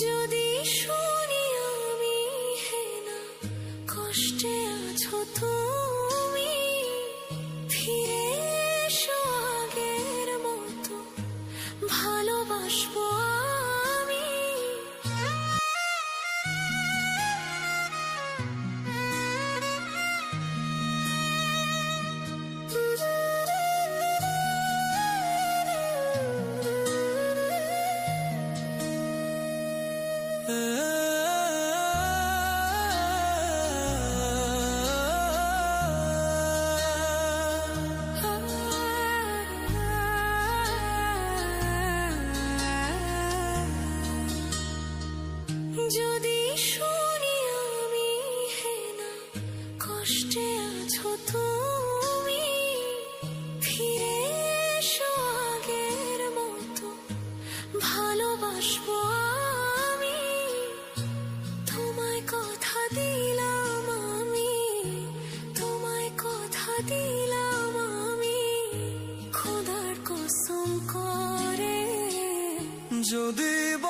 যদি যদি বা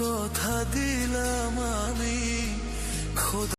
কথা দিলাম আমি।